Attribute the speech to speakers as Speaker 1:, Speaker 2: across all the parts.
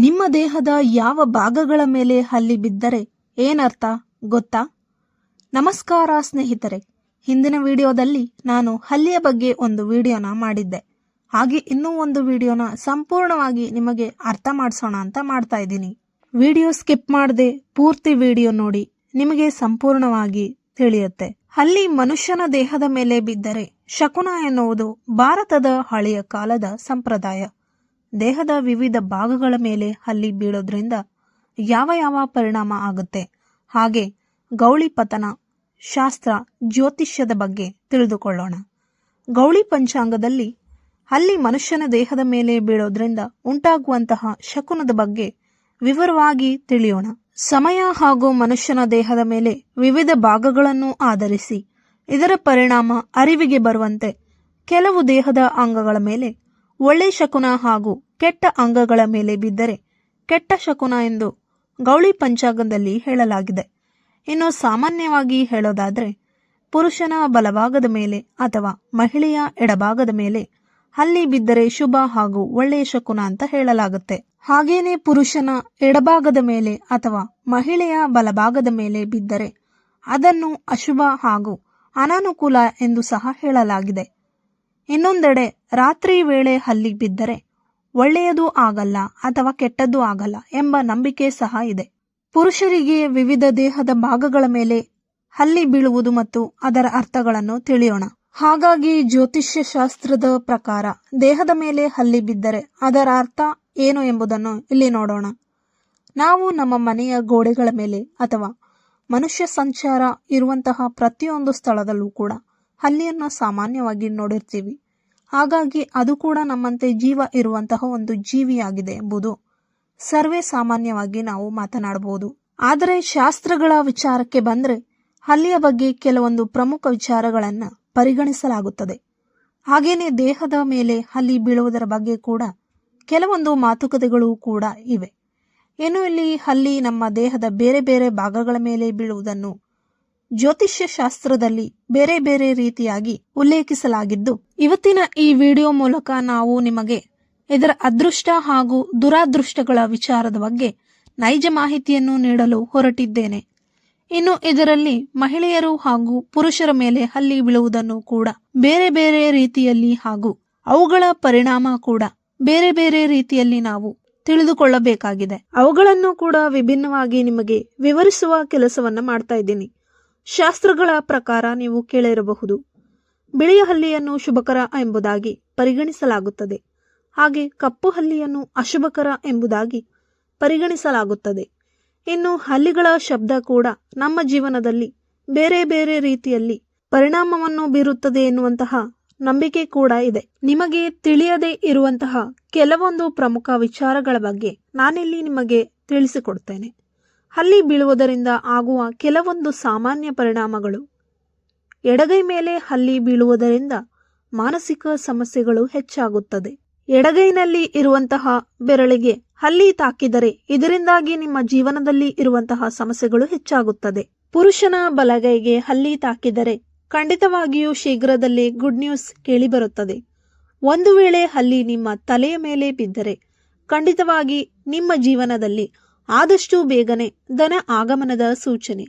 Speaker 1: ನಿಮ್ಮ ದೇಹದ ಯಾವ ಭಾಗಗಳ ಮೇಲೆ ಹಲ್ಲಿ ಬಿದ್ದರೆ ಏನರ್ಥ ಗೊತ್ತಾ? ನಮಸ್ಕಾರ ಸ್ನೇಹಿತರೆ, ಹಿಂದಿನ ವಿಡಿಯೋದಲ್ಲಿ ನಾನು ಹಲ್ಲಿಯ ಬಗ್ಗೆ ಒಂದು ವಿಡಿಯೋನ ಮಾಡಿದ್ದೆ. ಹಾಗೆ ಇನ್ನೂ ಒಂದು ವಿಡಿಯೋನ ಸಂಪೂರ್ಣವಾಗಿ ನಿಮಗೆ ಅರ್ಥ ಮಾಡಿಸೋಣ ಅಂತ ಮಾಡ್ತಾ ಇದ್ದೀನಿ. ವಿಡಿಯೋ ಸ್ಕಿಪ್ ಮಾಡದೆ ಪೂರ್ತಿ ವಿಡಿಯೋ ನೋಡಿ, ನಿಮಗೆ ಸಂಪೂರ್ಣವಾಗಿ ತಿಳಿಯುತ್ತೆ. ಹಲ್ಲಿ ಮನುಷ್ಯನ ದೇಹದ ಮೇಲೆ ಬಿದ್ದರೆ ಶಕುನ ಎನ್ನುವುದು ಭಾರತದ ಹಳೆಯ ಕಾಲದ ಸಂಪ್ರದಾಯ. ದೇಹದ ವಿವಿಧ ಭಾಗಗಳ ಮೇಲೆ ಹಲ್ಲಿ ಬೀಳೋದ್ರಿಂದ ಯಾವ ಯಾವ ಪರಿಣಾಮ ಆಗುತ್ತೆ? ಹಾಗೆ ಗೌಳಿ ಪತನ, ಶಾಸ್ತ್ರ, ಜ್ಯೋತಿಷ್ಯದ ಬಗ್ಗೆ ತಿಳಿದುಕೊಳ್ಳೋಣ. ಗೌಳಿ ಪಂಚಾಂಗದಲ್ಲಿ ಹಲ್ಲಿ ಮನುಷ್ಯನ ದೇಹದ ಮೇಲೆ ಬೀಳೋದ್ರಿಂದ ಉಂಟಾಗುವಂತಹ ಶಕುನದ ಬಗ್ಗೆ ವಿವರವಾಗಿ ತಿಳಿಯೋಣ. ಸಮಯ ಹಾಗೂ ಮನುಷ್ಯನ ದೇಹದ ಮೇಲೆ ವಿವಿಧ ಭಾಗಗಳನ್ನು ಆಧರಿಸಿ ಇದರ ಪರಿಣಾಮ ಅರಿವಿಗೆ ಬರುವಂತೆ ಕೆಲವು ದೇಹದ ಅಂಗಗಳ ಮೇಲೆ ಒಳ್ಳೆ ಶಕುನ ಹಾಗೂ ಕೆಟ್ಟ ಅಂಗಗಳ ಮೇಲೆ ಬಿದ್ದರೆ ಕೆಟ್ಟ ಶಕುನ ಎಂದು ಗೌಳಿ ಪಂಚಾಂಗದಲ್ಲಿ ಹೇಳಲಾಗಿದೆ. ಇನ್ನು ಸಾಮಾನ್ಯವಾಗಿ ಹೇಳೋದಾದರೆ, ಪುರುಷನ ಬಲಭಾಗದ ಮೇಲೆ ಅಥವಾ ಮಹಿಳೆಯ ಎಡಭಾಗದ ಮೇಲೆ ಅಲ್ಲಿ ಬಿದ್ದರೆ ಶುಭ ಹಾಗೂ ಒಳ್ಳೆಯ ಶಕುನ ಅಂತ ಹೇಳಲಾಗುತ್ತೆ. ಹಾಗೇನೆ ಪುರುಷನ ಎಡಭಾಗದ ಮೇಲೆ ಅಥವಾ ಮಹಿಳೆಯ ಬಲಭಾಗದ ಮೇಲೆ ಬಿದ್ದರೆ ಅದನ್ನು ಅಶುಭ ಹಾಗೂ ಅನಾನುಕೂಲ ಎಂದು ಸಹ ಹೇಳಲಾಗಿದೆ. ಇನ್ನೊಂದೆಡೆ ರಾತ್ರಿ ವೇಳೆ ಹಲ್ಲಿ ಬಿದ್ದರೆ ಒಳ್ಳೆಯದು ಆಗಲ್ಲ ಅಥವಾ ಕೆಟ್ಟದ್ದು ಆಗಲ್ಲ ಎಂಬ ನಂಬಿಕೆ ಸಹ ಇದೆ. ಪುರುಷರಿಗೆ ವಿವಿಧ ದೇಹದ ಭಾಗಗಳ ಮೇಲೆ ಹಲ್ಲಿ ಬೀಳುವುದು ಮತ್ತು ಅದರ ಅರ್ಥಗಳನ್ನು ತಿಳಿಯೋಣ. ಹಾಗಾಗಿ ಜ್ಯೋತಿಷ್ಯ ಶಾಸ್ತ್ರದ ಪ್ರಕಾರ ದೇಹದ ಮೇಲೆ ಹಲ್ಲಿ ಬಿದ್ದರೆ ಅದರ ಅರ್ಥ ಏನು ಎಂಬುದನ್ನು ಇಲ್ಲಿ ನೋಡೋಣ. ನಾವು ನಮ್ಮ ಮನೆಯ ಗೋಡೆಗಳ ಮೇಲೆ ಅಥವಾ ಮನುಷ್ಯ ಸಂಚಾರ ಇರುವಂತಹ ಪ್ರತಿಯೊಂದು ಸ್ಥಳದಲ್ಲೂ ಕೂಡ ಹಲ್ಲಿಯನ್ನು ಸಾಮಾನ್ಯವಾಗಿ ನೋಡಿರ್ತೀವಿ. ಹಾಗಾಗಿ ಅದು ಕೂಡ ನಮ್ಮಂತೆ ಜೀವ ಇರುವಂತಹ ಒಂದು ಜೀವಿಯಾಗಿದೆ ಎಂಬುದು ಸರ್ವೇ ಸಾಮಾನ್ಯವಾಗಿ ನಾವು ಮಾತನಾಡಬಹುದು. ಆದರೆ ಶಾಸ್ತ್ರಗಳ ವಿಚಾರಕ್ಕೆ ಬಂದ್ರೆ ಹಲ್ಲಿಯ ಬಗ್ಗೆ ಕೆಲವೊಂದು ಪ್ರಮುಖ ವಿಚಾರಗಳನ್ನು ಪರಿಗಣಿಸಲಾಗುತ್ತದೆ. ಹಾಗೇನೆ ದೇಹದ ಮೇಲೆ ಹಲ್ಲಿ ಬೀಳುವುದರ ಬಗ್ಗೆ ಕೂಡ ಕೆಲವೊಂದು ಮಾತುಕತೆಗಳು ಕೂಡ ಇವೆ. ಏನು ಇಲ್ಲಿ ಹಲ್ಲಿ ನಮ್ಮ ದೇಹದ ಬೇರೆ ಬೇರೆ ಭಾಗಗಳ ಮೇಲೆ ಬೀಳುವುದನ್ನು ಜ್ಯೋತಿಷ್ಯ ಶಾಸ್ತ್ರದಲ್ಲಿ ಬೇರೆ ಬೇರೆ ರೀತಿಯಾಗಿ ಉಲ್ಲೇಖಿಸಲಾಗಿದ್ದು, ಇವತ್ತಿನ ಈ ವಿಡಿಯೋ ಮೂಲಕ ನಾವು ನಿಮಗೆ ಇದರ ಅದೃಷ್ಟ ಹಾಗೂ ದುರಾದೃಷ್ಟಗಳ ವಿಚಾರದ ಬಗ್ಗೆ ನೈಜ ಮಾಹಿತಿಯನ್ನು ನೀಡಲು ಹೊರಟಿದ್ದೇನೆ. ಇನ್ನು ಇದರಲ್ಲಿ ಮಹಿಳೆಯರು ಹಾಗೂ ಪುರುಷರ ಮೇಲೆ ಹಲ್ಲಿ ಬೀಳುವುದನ್ನು ಕೂಡ ಬೇರೆ ಬೇರೆ ರೀತಿಯಲ್ಲಿ ಹಾಗೂ ಅವುಗಳ ಪರಿಣಾಮ ಕೂಡ ಬೇರೆ ಬೇರೆ ರೀತಿಯಲ್ಲಿ ನಾವು ತಿಳಿದುಕೊಳ್ಳಬೇಕಾಗಿದೆ. ಅವುಗಳನ್ನು ಕೂಡ ವಿಭಿನ್ನವಾಗಿ ನಿಮಗೆ ವಿವರಿಸುವ ಕೆಲಸವನ್ನ ಮಾಡ್ತಾ ಇದ್ದೀನಿ. ಶಾಸ್ತ್ರಗಳ ಪ್ರಕಾರ ನೀವು ಕೇಳಿರಬಹುದು. ಬಿಳಿಯ ಹಲ್ಲಿಯನ್ನು ಶುಭಕರ ಎಂಬುದಾಗಿ ಪರಿಗಣಿಸಲಾಗುತ್ತದೆ. ಹಾಗೆ ಕಪ್ಪು ಹಲ್ಲಿಯನ್ನು ಅಶುಭಕರ ಎಂಬುದಾಗಿ ಪರಿಗಣಿಸಲಾಗುತ್ತದೆ. ಇನ್ನು ಹಲ್ಲಿಗಳ ಶಬ್ದ ಕೂಡ ನಮ್ಮ ಜೀವನದಲ್ಲಿ ಬೇರೆ ಬೇರೆ ರೀತಿಯಲ್ಲಿ ಪರಿಣಾಮವನ್ನು ಬೀರುತ್ತದೆ ಎನ್ನುವಂತಹ ನಂಬಿಕೆ ಕೂಡ ಇದೆ. ನಿಮಗೆ ತಿಳಿಯದೇ ಇರುವಂತಹ ಕೆಲವೊಂದು ಪ್ರಮುಖ ವಿಚಾರಗಳ ಬಗ್ಗೆ ನಾನಿಲ್ಲಿ ನಿಮಗೆ ತಿಳಿಸಿಕೊಡ್ತೇನೆ. ಹಲ್ಲಿ ಬೀಳುವುದರಿಂದ ಆಗುವ ಕೆಲವೊಂದು ಸಾಮಾನ್ಯ ಪರಿಣಾಮಗಳು. ಎಡಗೈ ಮೇಲೆ ಹಲ್ಲಿ ಬೀಳುವುದರಿಂದ ಮಾನಸಿಕ ಸಮಸ್ಯೆಗಳು ಹೆಚ್ಚಾಗುತ್ತದೆ. ಎಡಗೈನಲ್ಲಿ ಇರುವಂತಹ ಬೆರಳಿಗೆ ಹಲ್ಲಿ ತಾಕಿದರೆ ಇದರಿಂದಾಗಿ ನಿಮ್ಮ ಜೀವನದಲ್ಲಿ ಇರುವಂತಹ ಸಮಸ್ಯೆಗಳು ಹೆಚ್ಚಾಗುತ್ತದೆ. ಪುರುಷನ ಬಲಗೈಗೆ ಹಲ್ಲಿ ತಾಕಿದರೆ ಖಂಡಿತವಾಗಿಯೂ ಶೀಘ್ರದಲ್ಲಿ ಗುಡ್ ನ್ಯೂಸ್ ಕೇಳಿಬರುತ್ತದೆ. ಒಂದು ವೇಳೆ ಹಲ್ಲಿ ನಿಮ್ಮ ತಲೆಯ ಮೇಲೆ ಬಿದ್ದರೆ ಖಂಡಿತವಾಗಿ ನಿಮ್ಮ ಜೀವನದಲ್ಲಿ ಆದಷ್ಟು ಬೇಗನೆ ಧನ ಆಗಮನದ ಸೂಚನೆ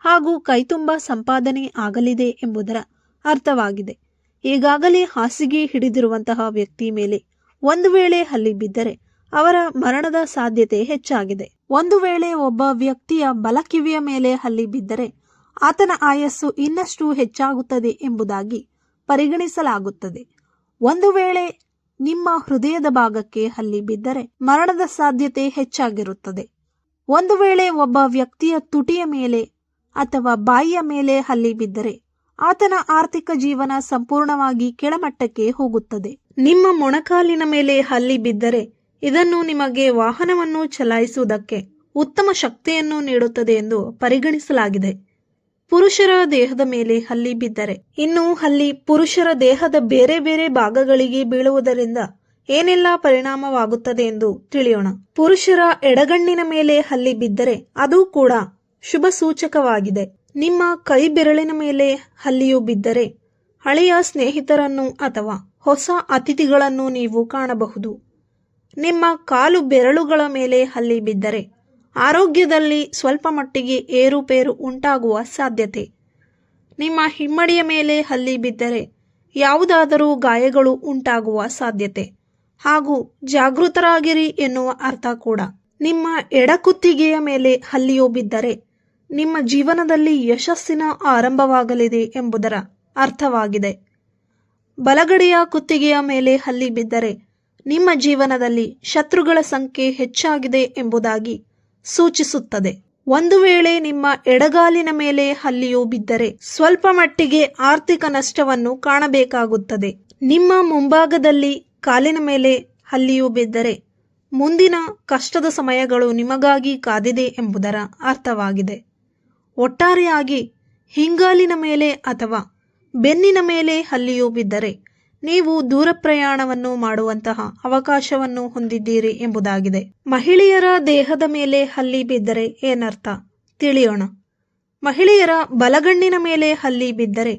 Speaker 1: ಹಾಗೂ ಕೈತುಂಬ ಸಂಪಾದನೆ ಆಗಲಿದೆ ಎಂಬುದರ ಅರ್ಥವಾಗಿದೆ. ಈಗಾಗಲೇ ಹಾಸಿಗೆ ಹಿಡಿದಿರುವಂತಹ ವ್ಯಕ್ತಿ ಮೇಲೆ ಒಂದು ವೇಳೆ ಹಲ್ಲಿ ಬಿದ್ದರೆ ಅವರ ಮರಣದ ಸಾಧ್ಯತೆ ಹೆಚ್ಚಾಗಿದೆ. ಒಂದು ವೇಳೆ ಒಬ್ಬ ವ್ಯಕ್ತಿಯ ಬಲಕಿವಿಯ ಮೇಲೆ ಹಲ್ಲಿ ಬಿದ್ದರೆ ಆತನ ಆಯಸ್ಸು ಇನ್ನಷ್ಟು ಹೆಚ್ಚಾಗುತ್ತದೆ ಎಂಬುದಾಗಿ ಪರಿಗಣಿಸಲಾಗುತ್ತದೆ. ಒಂದು ವೇಳೆ ನಿಮ್ಮ ಹೃದಯದ ಭಾಗಕ್ಕೆ ಹಲ್ಲಿ ಬಿದ್ದರೆ ಮರಣದ ಸಾಧ್ಯತೆ ಹೆಚ್ಚಾಗಿರುತ್ತದೆ. ಒಂದು ವೇಳೆ ಒಬ್ಬ ವ್ಯಕ್ತಿಯ ತುಟಿಯ ಮೇಲೆ ಅಥವಾ ಬಾಯಿಯ ಮೇಲೆ ಹಲ್ಲಿ ಬಿದ್ದರೆ ಆತನ ಆರ್ಥಿಕ ಜೀವನ ಸಂಪೂರ್ಣವಾಗಿ ಕೆಳಮಟ್ಟಕ್ಕೆ ಹೋಗುತ್ತದೆ. ನಿಮ್ಮ ಮೊಣಕಾಲಿನ ಮೇಲೆ ಹಲ್ಲಿ ಬಿದ್ದರೆ ಇದನ್ನು ನಿಮಗೆ ವಾಹನವನ್ನು ಚಲಾಯಿಸುವುದಕ್ಕೆ ಉತ್ತಮ ಶಕ್ತಿಯನ್ನು ನೀಡುತ್ತದೆ ಎಂದು ಪರಿಗಣಿಸಲಾಗಿದೆ. ಪುರುಷರ ದೇಹದ ಮೇಲೆ ಹಲ್ಲಿ ಬಿದ್ದರೆ ಇನ್ನು ಹಲ್ಲಿ ಪುರುಷರ ದೇಹದ ಬೇರೆ ಬೇರೆ ಭಾಗಗಳಿಗೆ ಬೀಳುವುದರಿಂದ ಏನೆಲ್ಲ ಪರಿಣಾಮವಾಗುತ್ತದೆ ಎಂದು ತಿಳಿಯೋಣ. ಪುರುಷರ ಎಡಗಣ್ಣಿನ ಮೇಲೆ ಹಲ್ಲಿ ಬಿದ್ದರೆ ಅದು ಕೂಡ ಶುಭ ಸೂಚಕವಾಗಿದೆ ನಿಮ್ಮ ಕೈ ಬೆರಳಿನ ಮೇಲೆ ಹಲ್ಲಿಯು ಬಿದ್ದರೆ ಹಳೆಯ ಸ್ನೇಹಿತರನ್ನು ಅಥವಾ ಹೊಸ ಅತಿಥಿಗಳನ್ನು ನೀವು ಕಾಣಬಹುದು. ನಿಮ್ಮ ಕಾಲು ಬೆರಳುಗಳ ಮೇಲೆ ಹಲ್ಲಿ ಬಿದ್ದರೆ ಆರೋಗ್ಯದಲ್ಲಿ ಸ್ವಲ್ಪ ಮಟ್ಟಿಗೆ ಏರುಪೇರು ಉಂಟಾಗುವ ಸಾಧ್ಯತೆ. ನಿಮ್ಮ ಹಿಮ್ಮಡಿಯ ಮೇಲೆ ಹಲ್ಲಿ ಬಿದ್ದರೆ ಯಾವುದಾದರೂ ಗಾಯಗಳು ಉಂಟಾಗುವ ಸಾಧ್ಯತೆ. ಹಾಗೂ ಜಾಗೃತರಾಗಿರಿ ಎನ್ನುವ ಅರ್ಥ ಕೂಡ. ನಿಮ್ಮ ಎಡಕುತ್ತಿಗೆಯ ಮೇಲೆ ಹಲ್ಲಿಯೋ ಬಿದ್ದರೆ ನಿಮ್ಮ ಜೀವನದಲ್ಲಿ ಯಶಸ್ಸಿನ ಆರಂಭವಾಗಲಿದೆ ಎಂಬುದರ ಅರ್ಥವಾಗಿದೆ. ಬಲಗಡೆಯ ಕುತ್ತಿಗೆಯ ಮೇಲೆ ಹಲ್ಲಿ ಬಿದ್ದರೆ ನಿಮ್ಮ ಜೀವನದಲ್ಲಿ ಶತ್ರುಗಳ ಸಂಖ್ಯೆ ಹೆಚ್ಚಾಗಿದೆ ಎಂಬುದಾಗಿ ಸೂಚಿಸುತ್ತದೆ. ಒಂದು ವೇಳೆ ನಿಮ್ಮ ಎಡಗಾಲಿನ ಮೇಲೆ ಹಲ್ಲಿಯೂ ಬಿದ್ದರೆ ಸ್ವಲ್ಪ ಮಟ್ಟಿಗೆ ಆರ್ಥಿಕ ನಷ್ಟವನ್ನು ಕಾಣಬೇಕಾಗುತ್ತದೆ. ನಿಮ್ಮ ಮುಂಭಾಗದಲ್ಲಿ ಕಾಲಿನ ಮೇಲೆ ಹಲ್ಲಿಯೂ ಬಿದ್ದರೆ ಮುಂದಿನ ಕಷ್ಟದ ಸಮಯಗಳು ನಿಮಗಾಗಿ ಕಾದಿದೆ ಎಂಬುದರ ಅರ್ಥವಾಗಿದೆ. ಒಟ್ಟಾರೆಯಾಗಿ ಹಿಂಗಾಲಿನ ಮೇಲೆ ಅಥವಾ ಬೆನ್ನಿನ ಮೇಲೆ ಹಲ್ಲಿಯೂ ಬಿದ್ದರೆ ನೀವು ದೂರ ಪ್ರಯಾಣವನ್ನು ಮಾಡುವಂತಹ ಅವಕಾಶವನ್ನು ಹೊಂದಿದ್ದೀರಿ ಎಂಬುದಾಗಿದೆ. ಮಹಿಳೆಯರ ದೇಹದ ಮೇಲೆ ಹಲ್ಲಿ ಬಿದ್ದರೆ ಏನರ್ಥ? ತಿಳಿಯೋಣ. ಮಹಿಳೆಯರ ಬಲಗಣ್ಣಿನ ಮೇಲೆ ಹಲ್ಲಿ ಬಿದ್ದರೆ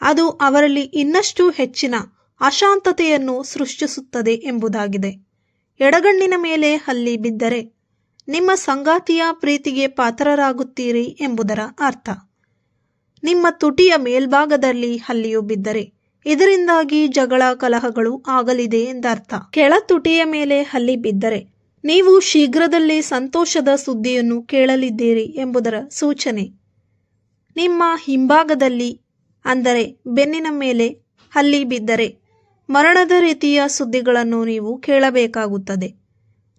Speaker 1: ಅದು ಅವರಲ್ಲಿ ಇನ್ನಷ್ಟು ಹೆಚ್ಚಿನ ಅಶಾಂತತೆಯನ್ನು ಸೃಷ್ಟಿಸುತ್ತದೆ ಎಂಬುದಾಗಿದೆ. ಎಡಗಣ್ಣಿನ ಮೇಲೆ ಹಲ್ಲಿ ಬಿದ್ದರೆ ನಿಮ್ಮ ಸಂಗಾತಿಯ ಪ್ರೀತಿಗೆ ಪಾತ್ರರಾಗುತ್ತೀರಿ ಎಂಬುದರ ಅರ್ಥ. ನಿಮ್ಮ ತುಟಿಯ ಮೇಲ್ಭಾಗದಲ್ಲಿ ಹಲ್ಲಿಯು ಬಿದ್ದರೆ ಇದರಿಂದಾಗಿ ಜಗಳ ಕಲಹಗಳು ಆಗಲಿದೆ ಎಂದರ್ಥ. ಕೆಳ ತುಟಿಯ ಮೇಲೆ ಹಲ್ಲಿ ಬಿದ್ದರೆ ನೀವು ಶೀಘ್ರದಲ್ಲೇ ಸಂತೋಷದ ಸುದ್ದಿಯನ್ನು ಕೇಳಲಿದ್ದೀರಿ ಎಂಬುದರ ಸೂಚನೆ. ನಿಮ್ಮ ಹಿಂಭಾಗದಲ್ಲಿ, ಅಂದರೆ ಬೆನ್ನಿನ ಮೇಲೆ ಹಲ್ಲಿ ಬಿದ್ದರೆ ಮರಣದ ರೀತಿಯ ಸುದ್ದಿಗಳನ್ನು ನೀವು ಕೇಳಬೇಕಾಗುತ್ತದೆ.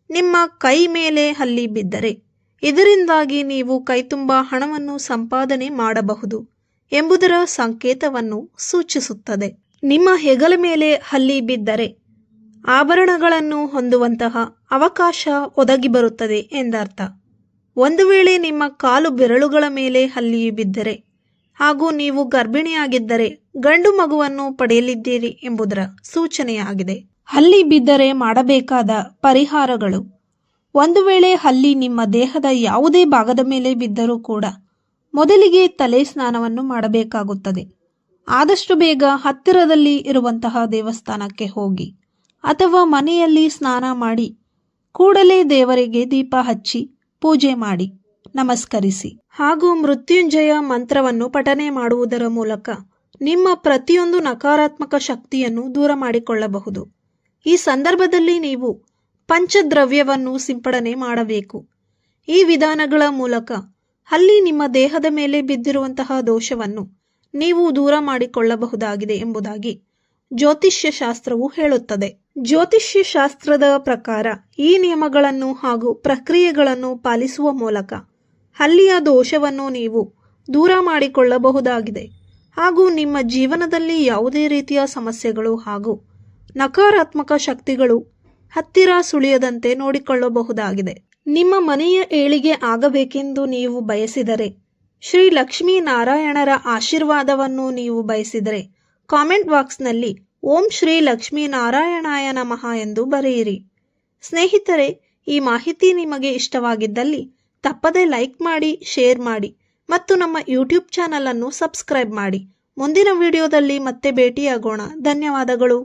Speaker 1: ನಿಮ್ಮ ಕೈ ಮೇಲೆ ಹಲ್ಲಿ ಬಿದ್ದರೆ ಇದರಿಂದಾಗಿ ನೀವು ಕೈತುಂಬ ಹಣವನ್ನು ಸಂಪಾದನೆ ಮಾಡಬಹುದು ಎಂಬುದರ ಸಂಕೇತವನ್ನು ಸೂಚಿಸುತ್ತದೆ. ನಿಮ್ಮ ಹೆಗಲ ಮೇಲೆ ಹಲ್ಲಿ ಬಿದ್ದರೆ ಆಭರಣಗಳನ್ನು ಹೊಂದುವಂತಹ ಅವಕಾಶ ಒದಗಿ ಬರುತ್ತದೆ ಎಂದರ್ಥ. ಒಂದು ವೇಳೆ ನಿಮ್ಮ ಕಾಲು ಬೆರಳುಗಳ ಮೇಲೆ ಹಲ್ಲಿ ಬಿದ್ದರೆ ಹಾಗೂ ನೀವು ಗರ್ಭಿಣಿಯಾಗಿದ್ದರೆ ಗಂಡು ಮಗುವನ್ನು ಪಡೆಯಲಿದ್ದೀರಿ ಎಂಬುದರ ಸೂಚನೆಯಾಗಿದೆ. ಹಲ್ಲಿ ಬಿದ್ದರೆ ಮಾಡಬೇಕಾದ ಪರಿಹಾರಗಳು. ಒಂದು ವೇಳೆ ಹಲ್ಲಿ ನಿಮ್ಮ ದೇಹದ ಯಾವುದೇ ಭಾಗದ ಮೇಲೆ ಬಿದ್ದರೂ ಕೂಡ ಮೊದಲಿಗೆ ತಲೆ ಸ್ನಾನವನ್ನು ಮಾಡಬೇಕಾಗುತ್ತದೆ. ಆದಷ್ಟು ಬೇಗ ಹತ್ತಿರದಲ್ಲಿ ಇರುವಂತಹ ದೇವಸ್ಥಾನಕ್ಕೆ ಹೋಗಿ ಅಥವಾ ಮನೆಯಲ್ಲಿ ಸ್ನಾನ ಮಾಡಿ ಕೂಡಲೇ ದೇವರಿಗೆ ದೀಪ ಹಚ್ಚಿ ಪೂಜೆ ಮಾಡಿ ನಮಸ್ಕರಿಸಿ. ಹಾಗೂ ಮೃತ್ಯುಂಜಯ ಮಂತ್ರವನ್ನು ಪಠನೆ ಮಾಡುವುದರ ಮೂಲಕ ನಿಮ್ಮ ಪ್ರತಿಯೊಂದು ನಕಾರಾತ್ಮಕ ಶಕ್ತಿಯನ್ನು ದೂರ ಮಾಡಿಕೊಳ್ಳಬಹುದು. ಈ ಸಂದರ್ಭದಲ್ಲಿ ನೀವು ಪಂಚದ್ರವ್ಯವನ್ನು ಸಿಂಪಡಣೆ ಮಾಡಬೇಕು. ಈ ವಿಧಾನಗಳ ಮೂಲಕ ಅಲ್ಲಿ ನಿಮ್ಮ ದೇಹದ ಮೇಲೆ ಬಿದ್ದಿರುವಂತಹ ದೋಷವನ್ನು ನೀವು ದೂರ ಮಾಡಿಕೊಳ್ಳಬಹುದಾಗಿದೆ ಎಂಬುದಾಗಿ ಜ್ಯೋತಿಷ್ಯ ಶಾಸ್ತ್ರವು ಹೇಳುತ್ತದೆ. ಜ್ಯೋತಿಷ್ಯ ಶಾಸ್ತ್ರದ ಪ್ರಕಾರ ಈ ನಿಯಮಗಳನ್ನು ಹಾಗೂ ಪ್ರಕ್ರಿಯೆಗಳನ್ನು ಪಾಲಿಸುವ ಮೂಲಕ ಅಲ್ಲಿಯ ದೋಷವನ್ನು ನೀವು ದೂರ ಮಾಡಿಕೊಳ್ಳಬಹುದಾಗಿದೆ. ಹಾಗೂ ನಿಮ್ಮ ಜೀವನದಲ್ಲಿ ಯಾವುದೇ ರೀತಿಯ ಸಮಸ್ಯೆಗಳು ಹಾಗೂ ನಕಾರಾತ್ಮಕ ಶಕ್ತಿಗಳು ಹತ್ತಿರ ಸುಳಿಯದಂತೆ ನೋಡಿಕೊಳ್ಳಬಹುದಾಗಿದೆ. ನಿಮ್ಮ ಮನೆಯ ಏಳಿಗೆ ಆಗಬೇಕೆಂದು ನೀವು ಬಯಸಿದರೆ, ಶ್ರೀ ಲಕ್ಷ್ಮೀ ನಾರಾಯಣರ ಆಶೀರ್ವಾದವನ್ನು ನೀವು ಬಯಸಿದರೆ, ಕಾಮೆಂಟ್ ಬಾಕ್ಸ್ನಲ್ಲಿ ಓಂ ಶ್ರೀ ಲಕ್ಷ್ಮೀ ನಾರಾಯಣಾಯ ನಮಃ ಎಂದು ಬರೆಯಿರಿ. ಸ್ನೇಹಿತರೆ, ಈ ಮಾಹಿತಿ ನಿಮಗೆ ಇಷ್ಟವಾಗಿದ್ದಲ್ಲಿ ತಪ್ಪದೆ ಲೈಕ್ ಮಾಡಿ, ಶೇರ್ ಮಾಡಿ. ಮತ್ತು ನಮ್ಮ ಯೂಟ್ಯೂಬ್ ಚಾನಲನ್ನು ಸಬ್ಸ್ಕ್ರೈಬ್ ಮಾಡಿ. ಮುಂದಿನ ವಿಡಿಯೋದಲ್ಲಿ ಮತ್ತೆ ಭೇಟಿಯಾಗೋಣ. ಧನ್ಯವಾದಗಳು.